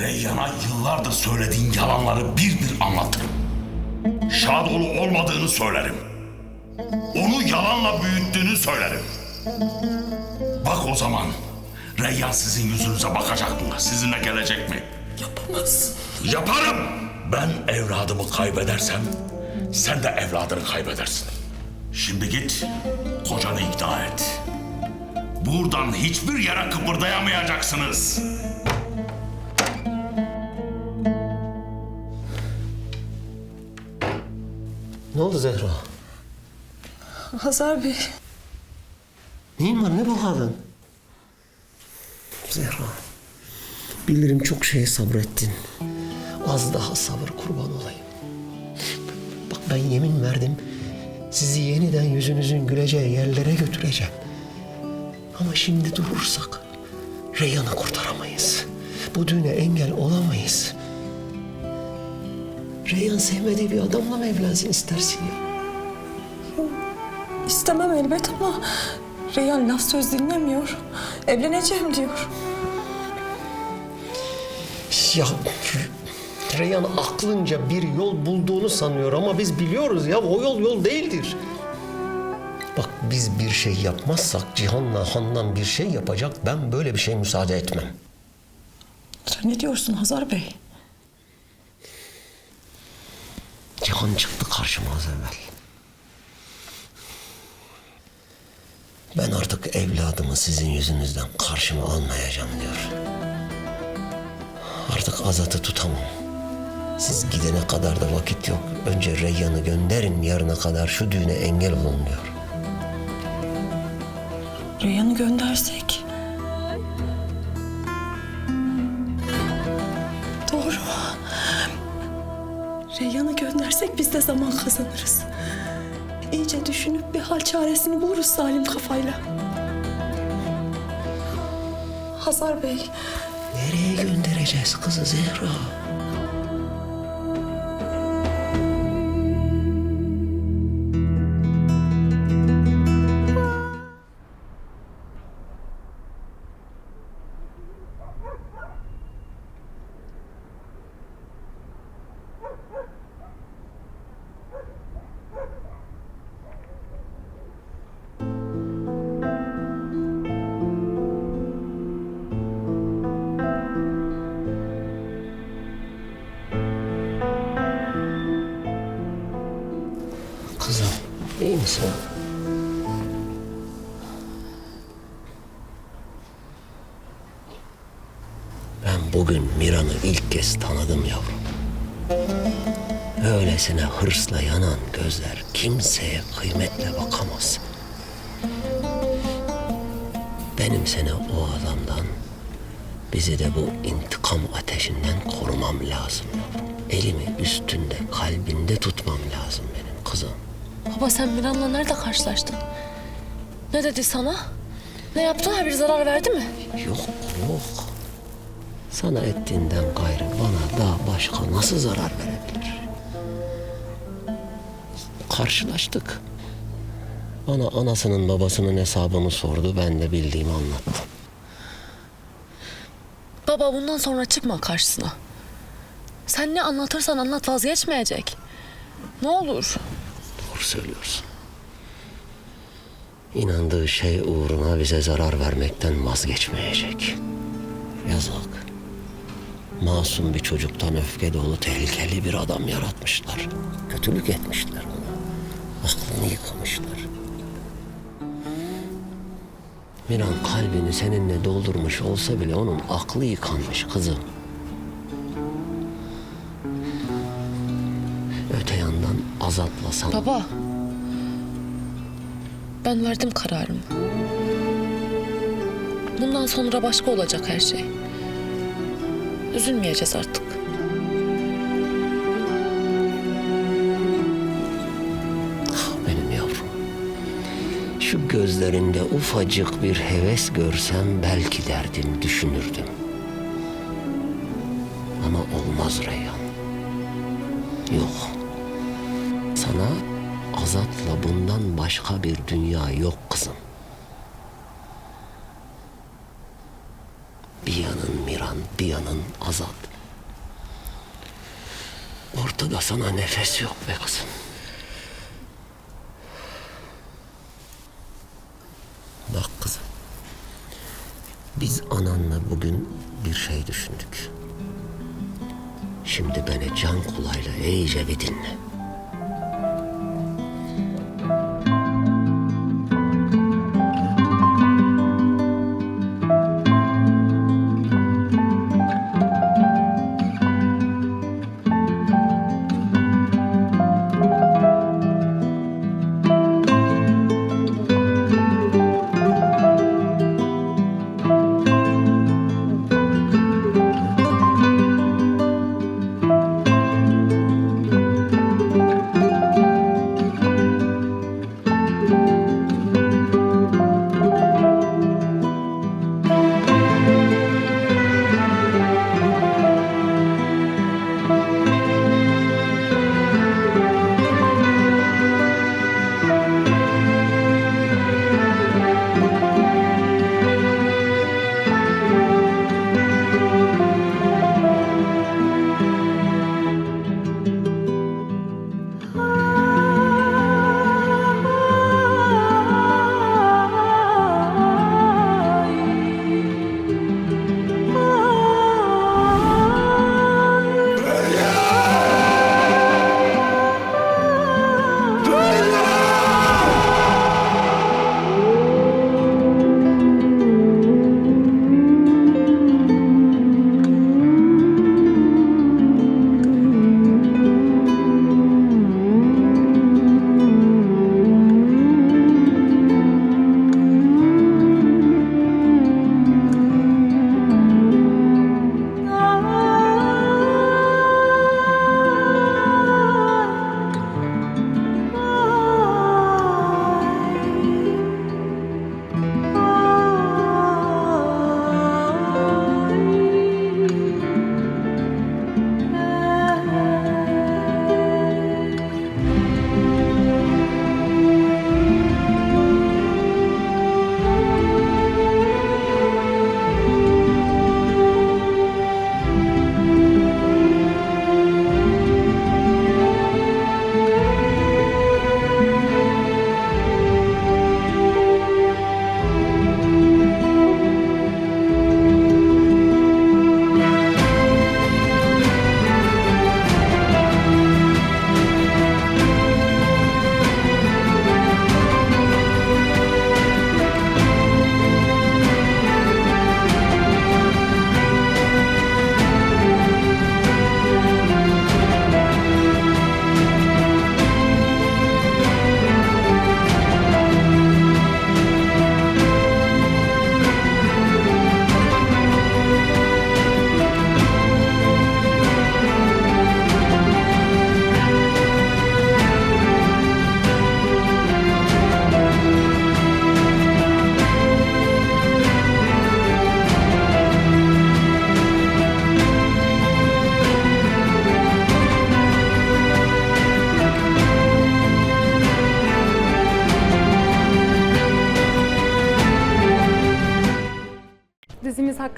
Reyyan'a yıllardır söylediğin yalanları bir bir anlatırım. Şadoğlu olmadığını söylerim. Onu yalanla büyüttüğünü söylerim. Bak o zaman Reyyan sizin yüzünüze bakacak mı? Sizinle gelecek mi? Yapamaz. Yaparım. Ben evladımı kaybedersem sen de evladını kaybedersin. Şimdi git kocanı ikna et. Buradan hiçbir yere kıpırdayamayacaksınız. Ne oldu Zehra? Hazar Bey. Neyin var ne bu halin? Zehra. Bilirim çok şeye sabrettin. Az daha sabır kurban olayım. Bak ben yemin verdim. Sizi yeniden yüzünüzün güleceği yerlere götüreceğim. Ama şimdi durursak Reyhan'ı kurtaramayız. Bu düğüne engel olamayız. Reyhan sevmediği bir adamla mı evlensin istersin ya? İstemem elbet ama Reyhan laf söz dinlemiyor. Evleneceğim diyor. Ya Reyhan aklınca bir yol bulduğunu sanıyor ama biz biliyoruz ya o yol yol değildir. Bak biz bir şey yapmazsak Cihan'la Handan bir şey yapacak ben böyle bir şey müsaade etmem. Sen ne diyorsun Hazar Bey? Cihan çıktı karşıma az evvel. Ben artık evladımı sizin yüzünüzden karşıma almayacağım diyor. Artık Azat'ı tutamam. Siz gidene kadar da vakit yok. Önce Reyyan'ı gönderin yarına kadar şu düğüne engel olun diyor. Reyhan'ı göndersek. Reyhan'ı göndersek biz de zaman kazanırız. İyice düşünüp bir hal çaresini buluruz salim kafayla. Hazar Bey, Nereye göndereceğiz kızı Zehra? Kızım iyi misin? Ben bugün Miran'ı ilk kez tanıdım yavrum. Öylesine hırsla yanan gözler kimseye kıymetle bakamaz. Benim seni o adamdan, bizi de bu intikam ateşinden korumam lazım yavrum. Elimi üstünde, kalbinde tutmam lazım benim kızım. Baba sen Miran'la nerede karşılaştın? Ne dedi sana? Ne yaptı? Bir zarar verdi mi? Yok yok. Sana ettiğinden gayrı bana daha başka nasıl zarar verebilir? Karşılaştık. Bana anasının babasının hesabını sordu. Ben de bildiğimi anlattım. Baba bundan sonra çıkma karşısına. Sen ne anlatırsan anlat vazgeçmeyecek. Ne olur. Doğru söylüyorsun. İnandığı şey uğruna bize zarar vermekten vazgeçmeyecek. Yazık. Masum bir çocuktan öfke dolu tehlikeli bir adam yaratmışlar. Kötülük etmişler ona. Aklını yıkamışlar. Miran kalbini seninle doldurmuş olsa bile onun aklı yıkanmış kızım. Yandan azatla sana... Baba. Ben verdim kararımı. Bundan sonra başka olacak her şey. Üzülmeyeceğiz artık. benim yavrum. Şu gözlerinde ufacık bir heves görsem belki derdim, düşünürdüm. Ama olmaz Reyhan. Yok. Sana Azat'la bundan başka bir dünya yok kızım. Bir yanın Miran, bir yanın azat. Ortada sana nefes yok be kızım. Bak kızım. Biz ananla bugün bir şey düşündük. Şimdi beni can kulağıyla iyice bir dinle.